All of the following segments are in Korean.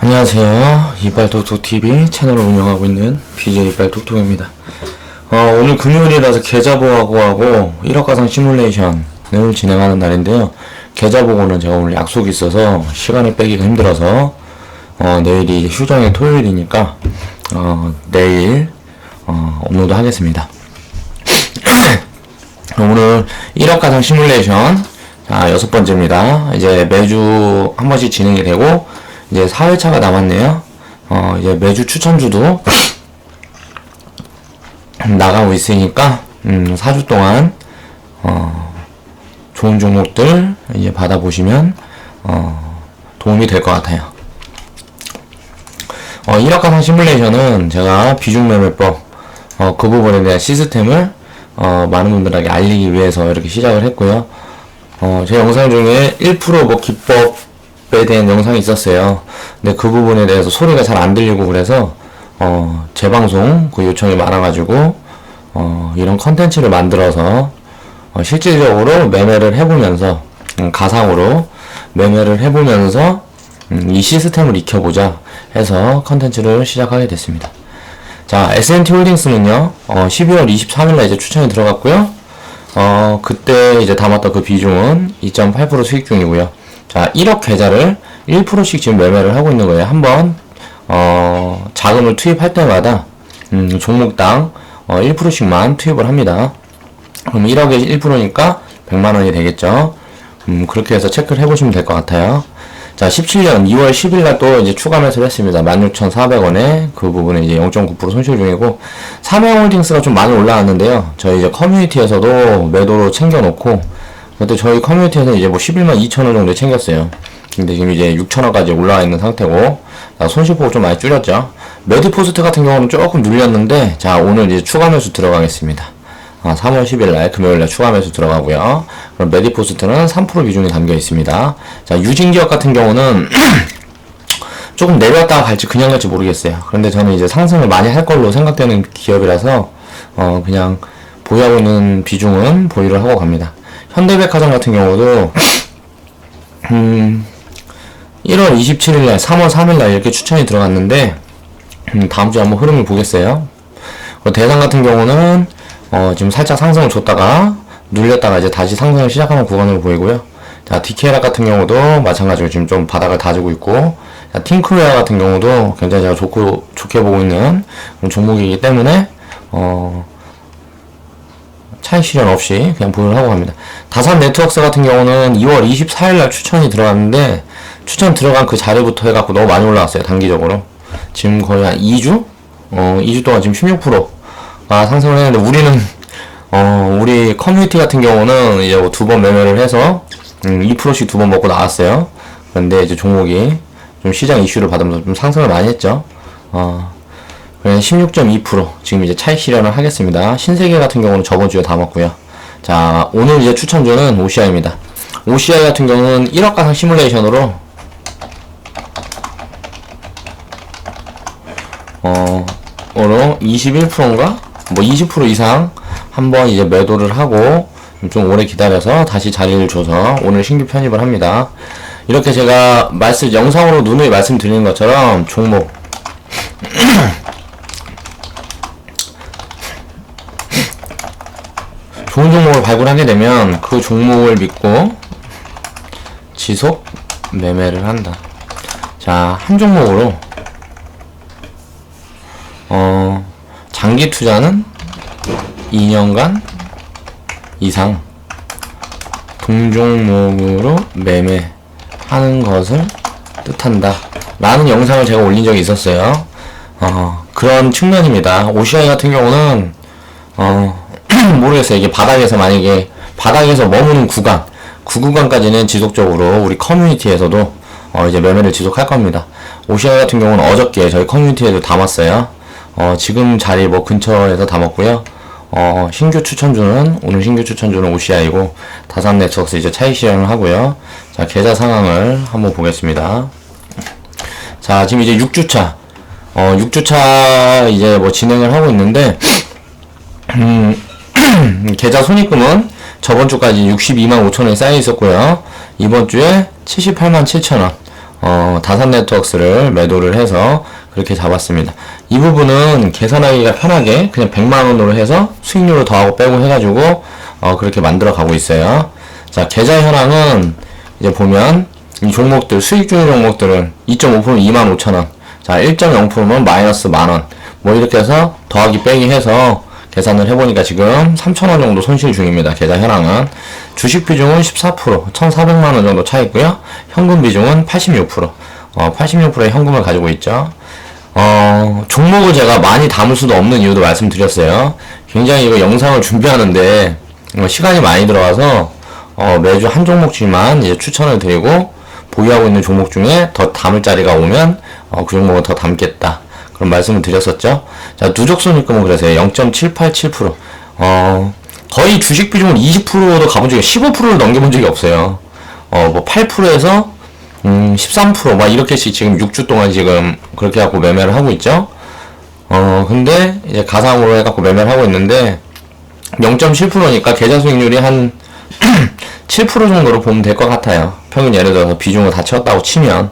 안녕하세요. 이빨톡톡TV 채널을 운영하고 있는 BJ 이빨톡톡입니다. 어, 오늘 금요일이라서 계좌보하고 하고 1억 가상 시뮬레이션을 진행하는 날인데요. 계좌보고는 제가 오늘 약속이 있어서 시간을 빼기가 힘들어서 어, 내일이 휴정의 토요일이니까 어, 내일 어, 업로드 하겠습니다. 오늘 1억 가상 시뮬레이션 자 여섯 번째입니다. 이제 매주 한 번씩 진행이 되고 이제 4회차가 남았네요. 어 이제 매주 추천주도 나가고 있으니까 음 4주 동안 어 좋은 종목들 이제 받아보시면 어 도움이 될 것 같아요. 어 1억 가상 시뮬레이션은 제가 비중 매매법 어, 그 부분에 대한 시스템을 어, 많은 분들에게 알리기 위해서 이렇게 시작을 했고요. 어, 제 영상 중에 1%뭐 기법에 대한 영상이 있었어요. 근데 그 부분에 대해서 소리가 잘 안 들리고 그래서 어, 재방송 그 요청이 많아가지고 어, 이런 컨텐츠를 만들어서 어, 실질적으로 매매를 해보면서 음, 가상으로 매매를 해보면서 음, 이 시스템을 익혀보자 해서 컨텐츠를 시작하게 됐습니다. 자, S&T 홀딩스는요, 어, 12월 23일날 이제 추천이 들어갔고요. 어, 그때 이제 담았던 그 비중은 2.8% 수익 중이고요. 자, 1억 계좌를 1%씩 지금 매매를 하고 있는 거예요. 한번, 어, 자금을 투입할 때마다, 음, 종목당, 어, 1%씩만 투입을 합니다. 그럼 1억에 1%니까 100만 원이 되겠죠. 음, 그렇게 해서 체크를 해보시면 될 것 같아요. 자, 17년 2월 10일 날 또 이제 추가 매수를 했습니다. 16,400원에 그 부분에 이제 0.9% 손실 중이고, 삼양홀딩스가 좀 많이 올라왔는데요. 저희 이제 커뮤니티에서도 매도로 챙겨놓고, 그때 저희 커뮤니티에서 이제 뭐 11만 2천 원 정도 챙겼어요. 근데 지금 이제 6천 원까지 올라와 있는 상태고, 자, 손실폭을 좀 많이 줄였죠. 메디포스트 같은 경우는 조금 눌렸는데, 자, 오늘 이제 추가 매수 들어가겠습니다. 아, 3월 10일 날 금요일 날 추가 매수 들어가고요. 그럼 메디포스트는 3% 비중이 담겨 있습니다. 자, 유진 기업 같은 경우는 조금 내려왔다가 갈지 그냥 갈지 모르겠어요. 그런데 저는 이제 상승을 많이 할 걸로 생각되는 기업이라서 어, 그냥 보유하고 있는 비중은 보유를 하고 갑니다. 현대백화점 같은 경우도 음, 1월 27일 날, 3월 3일 날 이렇게 추천이 들어갔는데 음, 다음 주에 한번 흐름을 보겠어요. 대상 같은 경우는 어, 지금 살짝 상승을 줬다가 눌렸다가 이제 다시 상승을 시작하는 구간으로 보이고요. 자, 디케라 같은 경우도 마찬가지로 지금 좀 바닥을 다지고 있고, 자, 팅크웨어 같은 경우도 굉장히 제가 좋고, 좋게 보고 있는 종목이기 때문에, 어, 차익 실현 없이 그냥 보유를 하고 갑니다. 다산 네트워크스 같은 경우는 2월 24일 날 추천이 들어갔는데, 추천 들어간 그 자리부터 해갖고 너무 많이 올라왔어요, 단기적으로. 지금 거의 한 2주? 어, 2주 동안 지금 16% 가 상승을 했는데, 우리는 어, 우리 커뮤니티 같은 경우는 이제 뭐 두번 매매를 해서, 음, 2%씩 두 번 먹고 나왔어요. 그런데 이제 종목이 좀 시장 이슈를 받으면서 좀 상승을 많이 했죠. 어, 그냥 16.2% 지금 이제 차익 실현을 하겠습니다. 신세계 같은 경우는 저번 주에 다 먹고요. 자, 오늘 이제 추천주는 OCI입니다. OCI 같은 경우는 1억 가상 시뮬레이션으로, 어, 어로 21%인가? 뭐 20% 이상 한번 이제 매도를 하고 좀 오래 기다려서 다시 자리를 줘서 오늘 신규 편입을 합니다. 이렇게 제가 말씀 영상으로 누누이 말씀드리는 것처럼 종목 좋은 종목을 발굴하게 되면 그 종목을 믿고 지속 매매를 한다. 자, 한 종목으로 어 장기 투자는 2년간 이상 동종목으로 매매하는 것을 뜻한다. 라는 영상을 제가 올린 적이 있었어요. 어, 그런 측면입니다. OCI 같은 경우는, 어, 모르겠어요. 이게 바닥에서 만약에, 바닥에서 머무는 구간, 그 구간까지는 지속적으로 우리 커뮤니티에서도, 어, 이제 매매를 지속할 겁니다. OCI 같은 경우는 어저께 저희 커뮤니티에도 담았어요. 어, 지금 자리 뭐 근처에서 담았고요. 어, 신규 추천주는, 오늘 신규 추천주는 OCI고, 다산 네트워크스 이제 차익 실현을 하고요. 자, 계좌 상황을 한번 보겠습니다. 자, 지금 이제 6주차, 어, 6주차 이제 뭐 진행을 하고 있는데, 음, 계좌 손익금은 저번 주까지 62만 5천 원이 쌓여 있었고요. 이번 주에 78만 7천 원. 어, 다산 네트워크스를 매도를 해서 그렇게 잡았습니다. 이 부분은 계산하기가 편하게 그냥 100만 원으로 해서 수익률을 더하고 빼고 해가지고 어, 그렇게 만들어 가고 있어요. 자, 계좌 현황은 이제 보면 이 종목들 수익 중인 종목들은 2.5%는 2만 5천 원. 자, 1.0%면 마이너스 만 원. 뭐 이렇게 해서 더하기 빼기 해서 계산을 해보니까 지금 3,000원 정도 손실 중입니다. 계좌 현황은. 주식 비중은 14%, 1,400만원 정도 차 있고요. 현금 비중은 86%, 어, 86%의 현금을 가지고 있죠. 어, 종목을 제가 많이 담을 수도 없는 이유도 말씀드렸어요. 굉장히 이거 영상을 준비하는데 어, 시간이 많이 들어가서 어, 매주 한 종목씩만 이제 추천을 드리고 보유하고 있는 종목 중에 더 담을 자리가 오면 어, 그 종목은 더 담겠다. 그런 말씀을 드렸었죠. 자, 누적 손익금은 그래서요. 0.787%. 어, 거의 주식 비중을 20%도 가본 적이 15%를 넘겨본 적이 없어요. 어, 뭐 8%에서 음, 13%막 이렇게씩 지금 6주 동안 지금 그렇게 갖고 매매를 하고 있죠. 어, 근데 이제 가상으로 해갖고 매매를 하고 있는데 0.7%니까 계좌 수익률이 한 7% 정도로 보면 될 것 같아요. 평균 예를 들어서 비중을 다 채웠다고 치면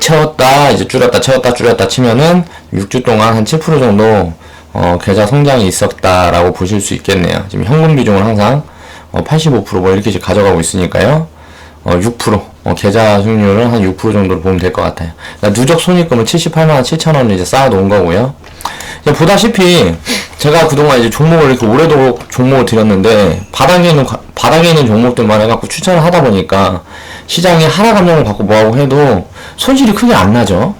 채웠다 이제 줄였다 채웠다 줄였다 치면은 6주 동안 한 7% 정도 어, 계좌 성장이 있었다라고 보실 수 있겠네요. 지금 현금 비중을 항상 어, 85%뭐 이렇게씩 가져가고 있으니까요. 어, 6% 어, 계좌 수익률은 한 6% 정도로 보면 될 것 같아요. 그러니까 누적 손익금은 78만 7천 원을 이제 쌓아놓은 거고요. 이제 보다시피 제가 그동안 이제 종목을 이렇게 오래도록 종목을 드렸는데 바닥에 있는 과- 바닥에 있는 종목들만 해갖고 추천을 하다 보니까 시장이 하락 감정을 받고 뭐하고 해도 손실이 크게 안 나죠.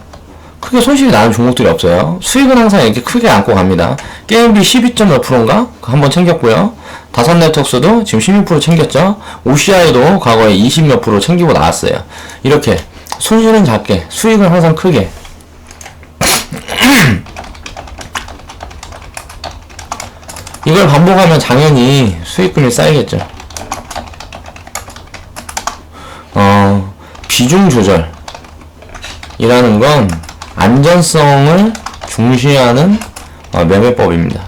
크게 손실이 나는 종목들이 없어요. 수익은 항상 이렇게 크게 안고 갑니다. 게임비 12.몇 프로인가? 그거 한번 챙겼고요. 다산 네트워크스도 지금 16% 챙겼죠. OCI도 과거에 20몇 프로 챙기고 나왔어요. 이렇게 손실은 작게, 수익은 항상 크게. 이걸 반복하면 당연히 수익금이 쌓이겠죠. 어, 비중 조절이라는 건 안전성을 중시하는 어, 매매법입니다.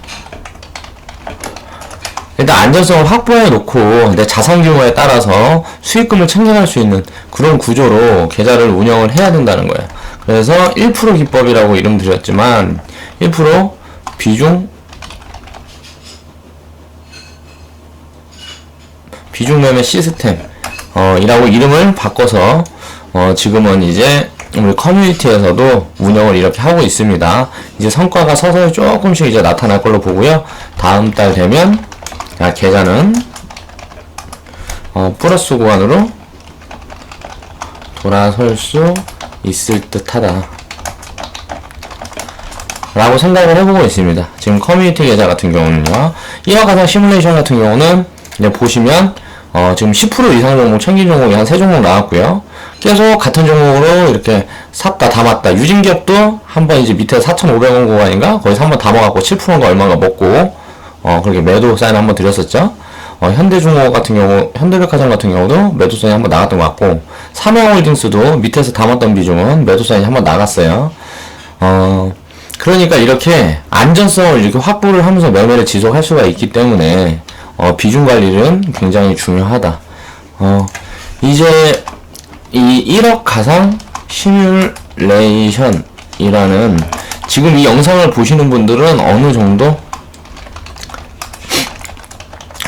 일단 안전성을 확보해 놓고 내 자산 규모에 따라서 수익금을 챙겨갈 수 있는 그런 구조로 계좌를 운영을 해야 된다는 거예요. 그래서 1% 기법이라고 이름 드렸지만 1% 비중 비중 매매 시스템 어, 이라고 이름을 바꿔서 어, 지금은 이제 우리 커뮤니티에서도 운영을 이렇게 하고 있습니다. 이제 성과가 서서히 조금씩 이제 나타날 걸로 보고요. 다음 달 되면 자, 계좌는 어, 플러스 구간으로 돌아설 수 있을 듯하다. 라고 생각을 해보고 있습니다. 지금 커뮤니티 계좌 같은 경우는요. 이와 가상 시뮬레이션 같은 경우는 이제 보시면 어, 지금 10% 이상 종목 챙긴 종목이 한 3종목 나왔고요. 계속 같은 종목으로 이렇게 샀다 담았다. 유진기업도 한 번 이제 밑에 4,500원 구간인가 거기서 한 번 담아갖고 7%인가 얼마가 먹고 어, 그렇게 매도 사인 한번 드렸었죠. 어, 현대중공업 같은 경우, 현대백화점 같은 경우도 매도 사인이 한번 나갔던 것 같고, 삼양홀딩스도 밑에서 담았던 비중은 매도 사인이 한번 나갔어요. 어, 그러니까 이렇게 안전성을 이렇게 확보를 하면서 매매를 지속할 수가 있기 때문에, 어, 비중 관리는 굉장히 중요하다. 어, 이제 이 1억 가상 시뮬레이션이라는 지금 이 영상을 보시는 분들은 어느 정도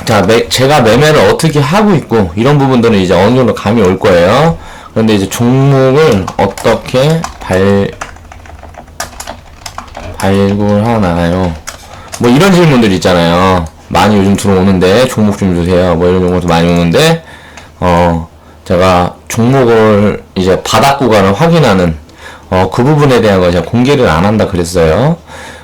자, 매, 제가 매매를 어떻게 하고 있고 이런 부분들은 이제 어느 정도 감이 올 거예요. 그런데 이제 종목을 어떻게 발 발굴하나요? 뭐 이런 질문들 있잖아요. 많이 요즘 들어오는데 종목 좀 주세요. 뭐 이런 종목도 많이 오는데 어 제가 종목을 이제 바닥 구간을 확인하는 어 그 부분에 대한 걸 제가 공개를 안 한다 그랬어요.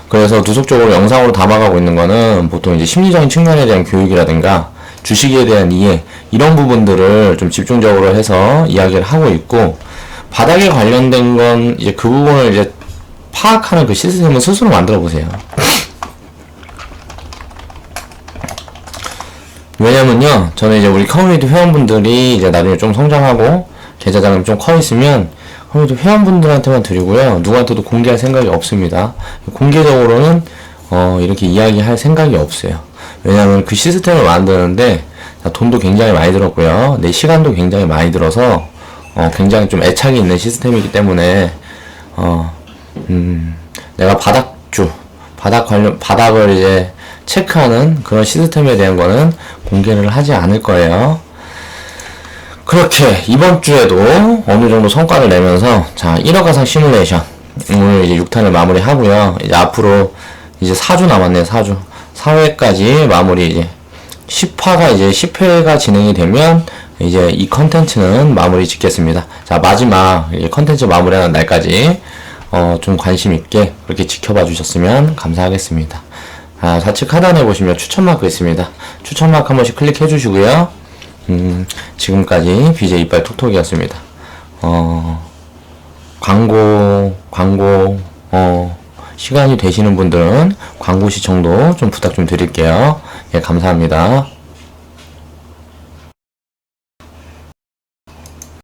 그래서 누속적으로 영상으로 담아가고 있는 거는 보통 이제 심리적인 측면에 대한 교육이라든가 주식에 대한 이해 이런 부분들을 좀 집중적으로 해서 이야기를 하고 있고 바닥에 관련된 건 이제 그 부분을 이제 파악하는 그 시스템을 스스로 만들어 보세요. 왜냐면요, 저는 이제 우리 커뮤니티 회원분들이 이제 나중에 좀 성장하고 계좌 자금이 좀커 있으면 커뮤니티 회원분들한테만 드리고요, 누구한테도 공개할 생각이 없습니다. 공개적으로는 어, 이렇게 이야기할 생각이 없어요. 왜냐하면 그 시스템을 만드는데 자, 돈도 굉장히 많이 들었고요. 내 시간도 굉장히 많이 들어서 어, 굉장히 좀 애착이 있는 시스템이기 때문에 어, 음, 내가 바닥주, 바닥 관련, 바닥을 이제 체크하는 그런 시스템에 대한 거는 공개를 하지 않을 거예요. 그렇게 이번 주에도 어느 정도 성과를 내면서 자 1억 가상 시뮬레이션 오늘 이제 6탄을 마무리 하고요. 이제 앞으로 이제 4주 남았네요. 4주. 4회까지 마무리 이제 10화가 이제 10회가 진행이 되면 이제 이 컨텐츠는 마무리 짓겠습니다. 자 마지막 이 컨텐츠 마무리하는 날까지 어, 좀 관심 있게 그렇게 지켜봐 주셨으면 감사하겠습니다. 아, 좌측 하단에 보시면 추천 마크 있습니다. 추천 마크 한 번씩 클릭해 주시고요. 음, 지금까지 BJ 이빨 톡톡이었습니다. 어, 광고, 광고, 어, 시간이 되시는 분들은 광고 시청도 좀 부탁 좀 드릴게요. 예, 감사합니다.